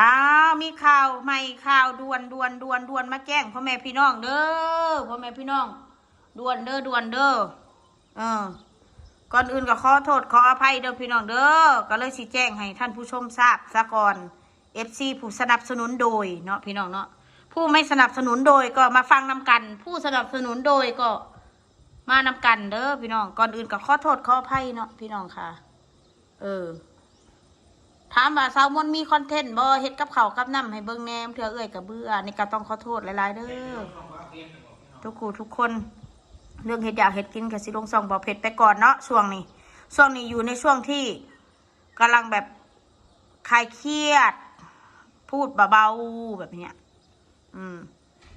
อ้าวมีข่าวใหม่ข่าวด่วนด่วนด่วนด่วนมาแจ้งพ่อแม่พี่น้องเด้อพ่อแม่พี่น้องด่วนเด้อด่วนเด้อเออ ก่อนอื่นก็ขอโทษขออภัยเด้อพี่น้องเด้อก็เลยสิแจ้งให้ท่านผู้ชมทราบซะก่อน FC ผู้สนับสนุนโดยเนาะพี่น้องเนาะผู้ไม่สนับสนุนโดยก็มาฟังนำกัน ผู้สนับสนุนโดยก็มานำกันเด้อพี่น้องก่อนอื่นก็ขอโทษขออภัยเนาะพี่น้องค่ะ เออ ถามว่าสาวมนต์มีคอนเทนต์บ่เฮ็ดกับเขาวกับน้ำให้เบิ่งแหนมเถื่อเอ้ยกับเบื่อนี่ก็ต้องขอโทษหลายๆเด้อทุกคู่ทุกคน เรื่องเฮ็ดอยากเฮ็ดกินก็สิลงส่องบ่เผ็ดไปก่อนเนาะช่วงนี้ช่วงนี้อยู่ในช่วงที่กำลังแบบคลายเครียด พูดเบาๆแบบเนี้ยอืม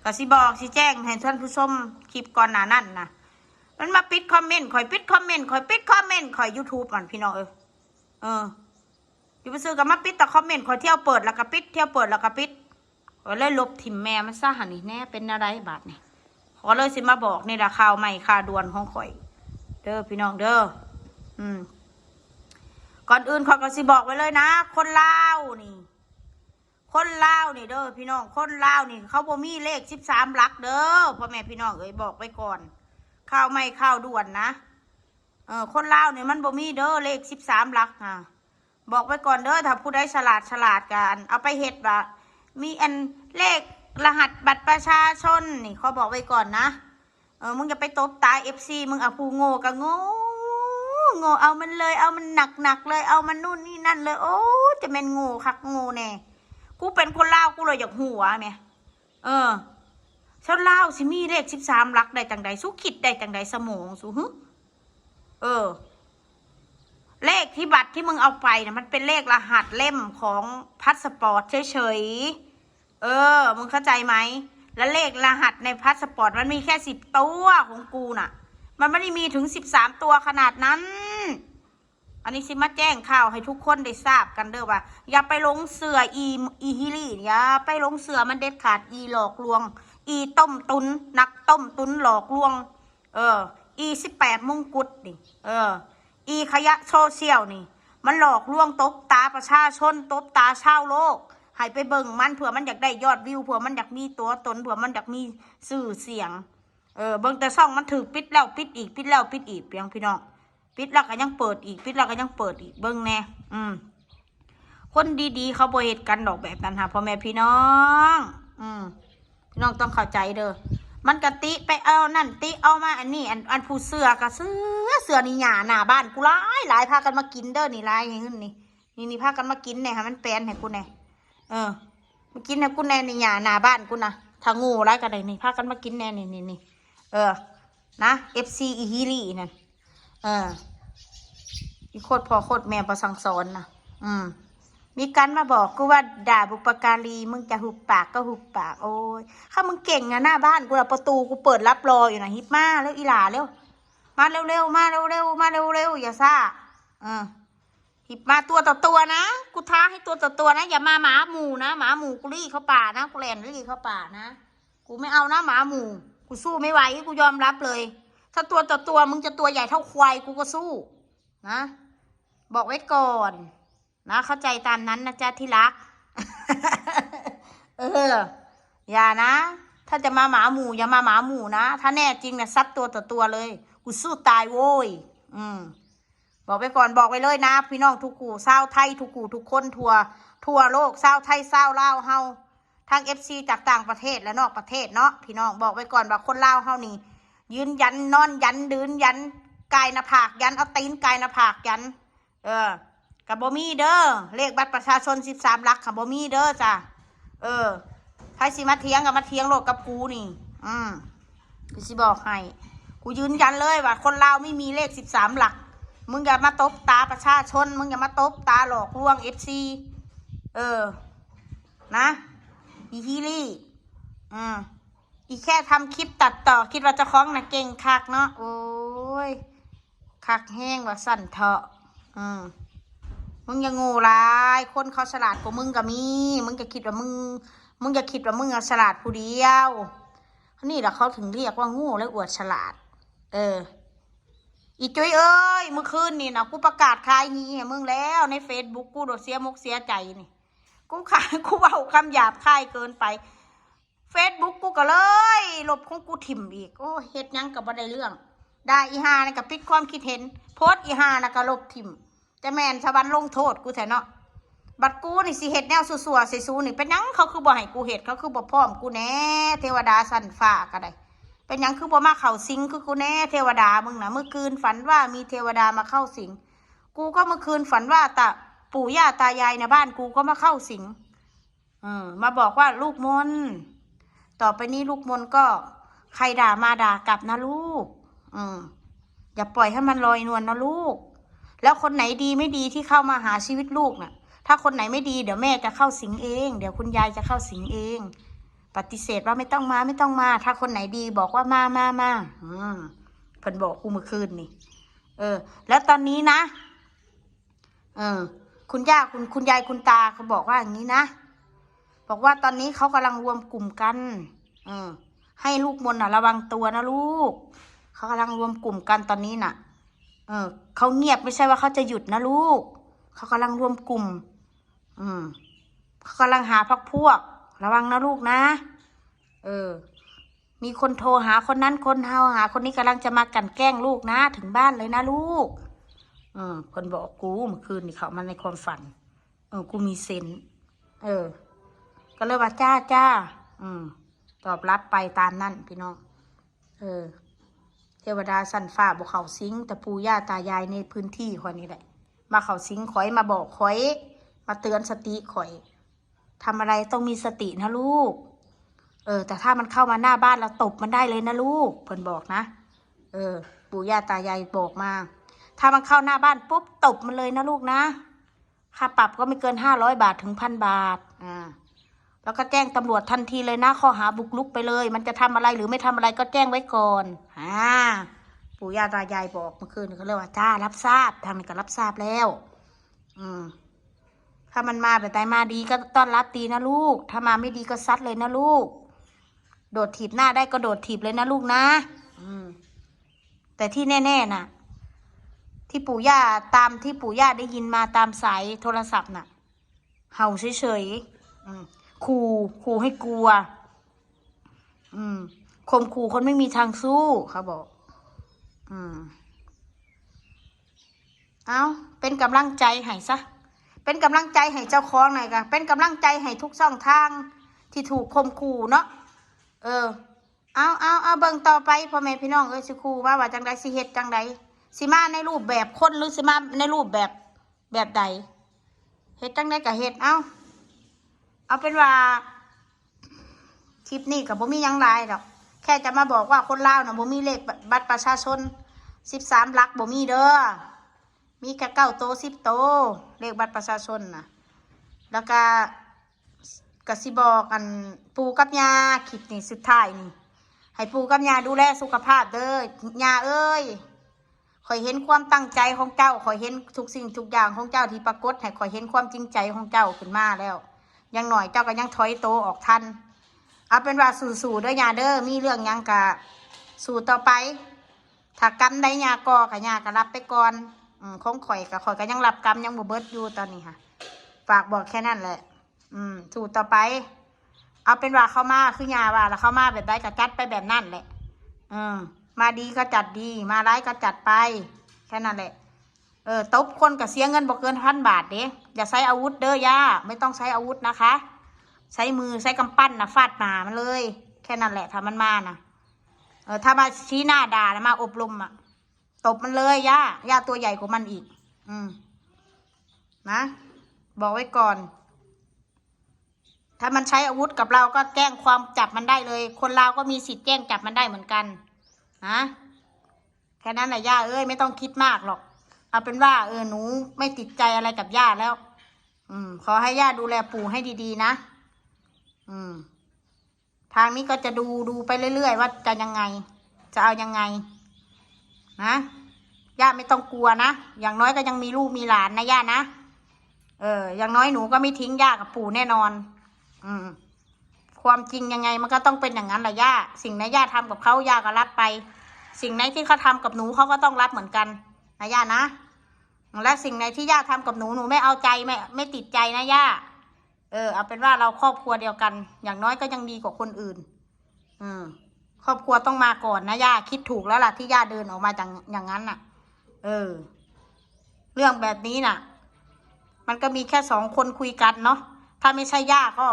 ก็สิบอกสิแจ้งให้ท่านผู้ชมคลิปก่อนหน้านั้นนะมันมาปิดคอมเมนต์ข่อยปิดคอมเมนต์ข่อยปิดคอมเมนต์ข่อย YouTube มันพี่น้องเออเออ อยู่ไปซื้อกับมาปิดแต่คอมเมนต์ขอเที่ยวเปิดแล้วก็ปิดเที่ยวเปิดแล้วก็ปิดขอเลยลบทิ่มแม่มันซะหันนี่แน่เป็นอะไรบาทนี่ขอเลยสิมาบอกนี่ละข่าวใหม่ข่าวด่วนของข่อย เด้อพี่น้องเด้ออืมก่อนอื่นขอยก็สิบอกไว้เลยนะ คนลาวนี่ คนลาวนี่เด้อพี่น้อง คนลาวนี่ เขาบ่มีเลขสิบสามหลักเด้อพ่อแม่พี่น้องเอ้ยบอกไว้ก่อนข่าวใหม่ข่าวด่วนนะเออคนลาวนี่มันบ่มีเด้อเลขสิบสามหลักอะ บอกไว้ก่อนเด้อถ้าผู้ใดฉลาดฉลาดกันเอาไปเฮ็ดว่ามีอันเลขรหัสบัตรประชาชนนี่เขาบอกไว้ก่อนนะ เออมึงอย่าไปตบตายเอฟซีมึงเอาผู้โง่ก็โง่โง่เอามันเลยเอามันหนักหนักเลยเอามันนู่นนี่นั่นเลย โอ้จะเป็นโง่คักโง่แน่กูเป็นคนเล่ากูเลยอยากหัวแม่เออชาวลาสิมีเลขสิบสามลักได้จังใดสู้คิดได้จังใดสมองสู้ฮึเออ เลขที่บัตรที่มึงเอาไปนะมันเป็นเลขรหัสเล่มของพาสปอร์ตเฉยๆ เออ มึงเข้าใจไหม แล้วเลขรหัสในพาสปอร์ตมันมีแค่สิบตัวของกูน่ะ มันไม่ได้มีถึงสิบสามตัวขนาดนั้น อันนี้สิมาแจ้งข่าวให้ทุกคนได้ทราบกันเด้อว่า อย่าไปลงเสืออีอีฮิลี่อย่าไปลงเสือมันเด็ดขาดอีหลอกลวง อีต้มตุนนักต้มตุนหลอกลวง เออ อีสิบแปดมงกุฎนี่ เออ อีขยะโซเชียลนี่ มันหลอกลวงตบตาประชาชนตบตาชาวโลกให้ไปเบิ่งมันเผื่อมันอยากได้ยอดวิวเผื่อมันอยากมีตัวตนเผื่อมันอยากมีสื่อเสียง เออเบิ่งแต่ช่องมันถือปิดแล้วปิดอีกปิดแล้วปิดอีกเพียงพี่น้องปิดแล้วก็ยังเปิดอีกปิดแล้วก็ยังเปิดอีกเบิ่งแน่อืมคนดีๆ เขาบ่เหตุกันดอกแบบนั้นค่ะพ่อแม่พี่น้อง อืมพี่น้องต้องเข้าใจเด้อ มันกะติไปเอานั่นติเอามาอันนี้อันอันผู้เสือกะเสือเสือนี่หยาหน้าบ้านกูหลายหลายพากันมากินเด้อนี่หลายอย่างนี้นี่นี่นี่พากันมากินเนี่ยค่ะมันแปลนให้กูแน่เออมากินให้กูแน่นี่หยาหน้าบ้านกูนะถ้างูร้ายกันเลยนี่พากันมากินแน่นี่นี่นี่เออ นะ FC อีฮิลี่นั่นเอออีโคตรพอโคตรแม่ประสังสอนนะอืม มีการมาบอกกูว่าด่าบุปการีมึงจะหุบปากก็หุบปากโอ้ยถ้ามึงเก่งอะหน้าบ้านกูอะประตูกูเปิดรับรออยู่นะฮิปมาแล้วอีหลาเร็วมาเร็วๆมาเร็วๆมาเร็วๆอย่าซ่าเออหิบมาตัวต่อตัวนะกูท้าให้ตัวต่อตัวนะ อย่ามาหมาหมูนะหมาหมูกูรีเข้าป่านะกูแลนรีเข้าป่านะกูไม่เอานะหมาหมูกูสู้ไม่ไหวกูยอมรับเลย ถ้าตัวต่อตัวมึงจะตัวใหญ่เท่าควายกูก็สู้นะบอกไว้ก่อน นะเข้าใจตามนั้นนะจ๊ะที่รัก เออ อย่านะ ถ้าจะมาหมาหมู่อย่ามาหมาหมู่นะ ถ้าแน่จริงเนะซัดตัวต่อตัวเลย กูสู้ตายโว้ย อืม บอกไปก่อนบอกไปเลยนะ พี่น้องทุกกูเศร้าไทยทุกกูทุกคนทัวทั่วโลกเศร้าไทยเศร้าวลาเฮาทางเอฟซีจากต่างประเทศและนอกประเทศเนาะพี่น้องบอกไว้ก่อนว่าคนเล่าเฮานี่ ยืนยันนอนยันดืนยันกายหน้าผากยันเอาตีนกายหน้าผากยัน เออ กับบ่มีเด้อเลขบัตรประชาชนสิบสามหลักค่ะบ่มีเด้อจ้ะเออใครสิมาเทียงกับมาเทียงโลกกับกูนี่ อืมกูสิบอกให้กูยืนยันเลยว่า คนลาวไม่มีเลขสิบสามหลัก มึงอย่ามาตบตาประชาชน มึงอย่ามาตบตาหลอกลวงเอฟซีเออ นะ อีฮีลี่ อืมอีแค่ทำคลิปตัดต่อคิดว่าจะคล้องนะเก่งคักเนาะโอ้ยคักแห้งว่าสั่นเถอะอืม มึงอย่าโง่ร้าย คนเขาฉลาดกว่ามึงก็มี มึงจะคิดว่ามึง มึงจะคิดว่ามึงอะฉลาดผู้เดียวนี่แหละเขาถึงเรียกว่าโง่และอวดฉลาด เออ อีจุ้ยเอ้ย เมื่อคืนนี่นะกูประกาศขายฮีให้มึงแล้วในเฟซบุ๊กกูโดดเสียมกเสียใจนี่ กูขายกูเอาคำหยาบคายเกินไปเฟซบุ๊กกูก็เลยลบของกูถิ่มอีก โอ้เฮ็ดยังกับบ่ได้เรื่อง ได้อีหานะกับปิดความคิดเห็น โพสอีหานะก็ลบถิ่ม จะแมนชาวบ้านลงโทษกูแท้เนาะบัดกูนี่สิเฮ็ดแนวสัวๆใส่ซูนี่เป็นยังเขาคือบ่ให้กูเฮ็ดเขาคือบ่พร้อมกูแน่เทวดาสันฟ้าก็ได้เป็นยังคือบ่มาเข้าสิงคือกูแน่เทวดามึงนะเมื่อคืนฝันว่ามีเทวดามาเข้าสิงกูก็เมื่อคืนฝันว่าตาปู่ย่าตายายในบ้านกูก็มาเข้าสิงเออมาบอกว่าลูกมนต่อไปนี้ลูกมนก็ใครด่ามาด่ากลับนะลูก อืมอย่าปล่อยให้มันลอยนวลนะลูก แล้วคนไหนดีไม่ดีที่เข้ามาหาชีวิตลูกน่ะ ถ้าคนไหนไม่ดีเดี๋ยวแม่จะเข้าสิงเอง เดี๋ยวคุณยายจะเข้าสิงเอง ปฏิเสธว่าไม่ต้องมาไม่ต้องมา ถ้าคนไหนดีบอกว่ามามามาอืมเพิ่นบอกกูเมื่อคืนนี่เออ แล้วตอนนี้นะ เออ คุณย่าคุณคุณยายคุณตาเขาบอกว่าอย่างนี้นะบอกว่าตอนนี้เขากำลังรวมกลุ่มกัน เออ ให้ลูกมนต์น่ะ ระวังตัวนะลูกเขากำลังรวมกลุ่มกันตอนนี้น่ะ เออเขาเงียบไม่ใช่ว่าเขาจะหยุดนะลูก เขากำลังรวมกลุ่ม อืมเขากำลังหาพักพวก ระวังนะลูกนะ เออ มีคนโทรหาคนนั้นคนเฮาหา คนนี้กำลังจะมากันแกล้งลูกนะ ถึงบ้านเลยนะลูก เอืมคนบอกกูเมื่อคืนนี่เขามาในความฝัน เออ กูมีเซนเออ ก็เลยว่าจ้าจ้า อืม ตอบรับไปตามนั่นพี่น้อง เออ เทวดาสันฟ้าบอกเขาสิงแต่ปู่ย่าตายายในพื้นที่คนนี้แหละ มาเขาสิงขอยมาบอกขอย มาเตือนสติขอยทำอะไรต้องมีสตินะลูก เออ แต่ถ้ามันเข้ามาหน้าบ้านเราตบมันได้เลยนะลูกเพิ่นบอกนะ เออ ปู่ย่าตายายบอกมา ถ้ามันเข้าหน้าบ้านปุ๊บตบมันเลยนะลูกนะ ค่าปรับก็ไม่เกินห้าร้อยบาทถึงพันบาท อ่า แล้วก็แจ้งตำรวจทันทีเลยนะข้อหาบุกรุกไปเลย มันจะทำอะไรหรือไม่ทำอะไรก็แจ้งไว้ก่อนอ่าปู่ย่าตายายบอกเมื่อคืนเขาเรียกว่าจ้ารับทราบทางนี้ก็รับทราบแล้ว อืม ถ้ามันมาแบบไหนมาดีก็ต้อนรับดีนะลูก ถ้ามาไม่ดีก็ซัดเลยนะลูก โดดถีบหน้าได้ก็โดดถีบเลยนะลูกนะ อืม แต่ที่แน่ๆน่ะ ที่ปู่ย่าตามที่ปู่ย่าได้ยินมาตามสายโทรศัพท์น่ะ เห่าเฉยๆอืม ขู่ขู่ให้กลัว อืมข่มขู่คนไม่มีทางสู้เขาบอก อืม เอาเป็นกำลังใจให้ซะ เป็นกำลังใจให้เจ้าของหน่อยกะเป็นกำลังใจให้ทุกช่องทาง ที่ถูกข่มขู่เนาะ เออ เอาเอาเอาเบิ่งต่อไปพ่อแม่พี่น้องเอ้ยสิครูว่าว่าจังใดสิเฮ็ดจังใดสิมาในรูปแบบคนหรือสิมาในรูปแบบแบบใดเฮ็ดจังใดก็เฮ็ดเอ้า เอาเป็นว่าคลิปนี้กับบ่มียังหลายดอก แค่จะมาบอกว่าคนลาวน่ะบ่มีเลขบัตรประชาชนสิบสามหลักบ่มีเด้อมีแค่เก้าโตสิบโต เลขบัตรประชาชนนะแล้วก็กสิบอกกันปูกับยาคลิปนี้สุดท้ายนี่ให้ปูกับยาดูแลสุขภาพเด้อยาเอ้ยขอยเห็นความตั้งใจของเจ้าขอยเห็นทุกสิ่งทุกอย่างของเจ้าที่ปรากฏให้ขอยเห็นความจริงใจของเจ้าขึ้นมาแล้ว ยังหน่อยเจ้าก็ยังถอยโตออกทัน เอาเป็นว่าสู่ๆเด้อยาเด้อมีเรื่องยังกะสู่ต่อไป ถ้ากรรมได้ยากอกะยาก็รับไปก่อนอืมของข่อยกับข่อยก็ยังรับกรรมยังบ่เบิดอยู่ตอนนี้ค่ะ ฝากบอกแค่นั้นแหละ อืม สู่ต่อไป เอาเป็นว่าเข้ามาคือยาว่า แล้วเข้ามาแบบใดก็จัดไปแบบนั่นแหละ อืมมาดีก็จัดดี มาร้ายก็จัดไป แค่นั้นแหละ เออตบคนกับเสียเงินบ่เกินพันบาทเด้อย่าใช้อาวุธเด้อย่าไม่ต้องใช้อาวุธนะคะ ใช้มือใช้กำปั้นนะฟาดหมามันเลย แค่นั้นแหละถ้ามันมานะเออถ้ามาชี้หน้าด่านะมาอบรมอะตบมันเลยย่าย่าตัวใหญ่กว่ามันอีก อืม นะ บอกไว้ก่อน ถ้ามันใช้อาวุธกับเราก็แจ้งความจับมันได้เลย คนเราก็มีสิทธิ์แจ้งจับมันได้เหมือนกันนะแค่นั้นแหละย่าเอ้ยไม่ต้องคิดมากหรอก เอาเป็นว่า เออหนูไม่ติดใจอะไรกับย่าแล้ว อืม ขอให้ย่าดูแลปู่ให้ดีๆนะ อืม ทางนี้ก็จะดูดูไปเรื่อยๆว่าจะยังไง จะเอายังไง นะย่าไม่ต้องกลัวนะ อย่างน้อยก็ยังมีลูกมีหลานนะย่านะ เออ อย่างน้อยหนูก็ไม่ทิ้งย่ากับปู่แน่นอน อืม ความจริงยังไงมันก็ต้องเป็นอย่างนั้นแหละย่า สิ่งไหนย่าทำกับเขาย่าก็รับไป สิ่งไหนที่เขาทำกับหนูเขาก็ต้องรับเหมือนกัน นะย่านะ และสิ่งไหนที่ย่าทำกับหนูหนูไม่เอาใจไม่ไม่ติดใจนะย่าเออเอาเป็นว่าเราครอบครัวเดียวกัน อย่างน้อยก็ยังดีกว่าคนอื่น อืมครอบครัวต้องมาก่อนนะย่าคิดถูกแล้วล่ะที่ย่าเดินออกมาจากอย่างนั้นน่ะ เออ เรื่องแบบนี้น่ะ มันก็มีแค่สองคนคุยกันเนาะถ้าไม่ใช่ย่าก็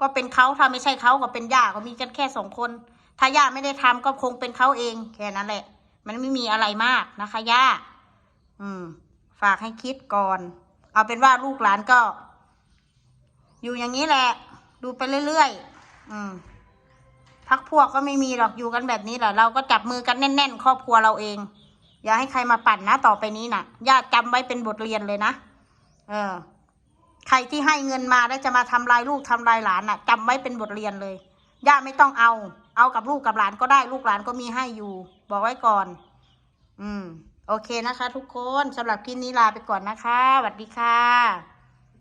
ก็เป็นเขาถ้าไม่ใช่เขาก็เป็นย่าก็มีกันแค่สองคน ถ้าย่าไม่ได้ทำก็คงเป็นเขาเองแค่นั้นแหละ มันไม่มีอะไรมากนะคะย่า อืม ฝากให้คิดก่อน เอาเป็นว่าลูกหลานก็ อยู่อย่างนี้แหละ ดูไปเรื่อยๆอืมพักพวกก็ไม่มีหรอกอยู่กันแบบนี้แหละเราก็จับมือกันแน่น ๆ ครอบครัวเราเอง อย่าให้ใครมาปั่นนะต่อไปนี้นะ่ะญาติจำไว้เป็นบทเรียนเลยนะเออ ใครที่ให้เงินมาแล้วจะมาทำลายลูกทำลายหลานน่ะจำไว้เป็นบทเรียนเลยย่าไม่ต้องเอา เอากับลูกกับหลานก็ได้ลูกหลานก็มีให้อยู่ บอกไว้ก่อน อืม โอเคนะคะ ทุกคนสำหรับคลิปนี้ลาไปก่อนนะคะสวัสดีค่ะ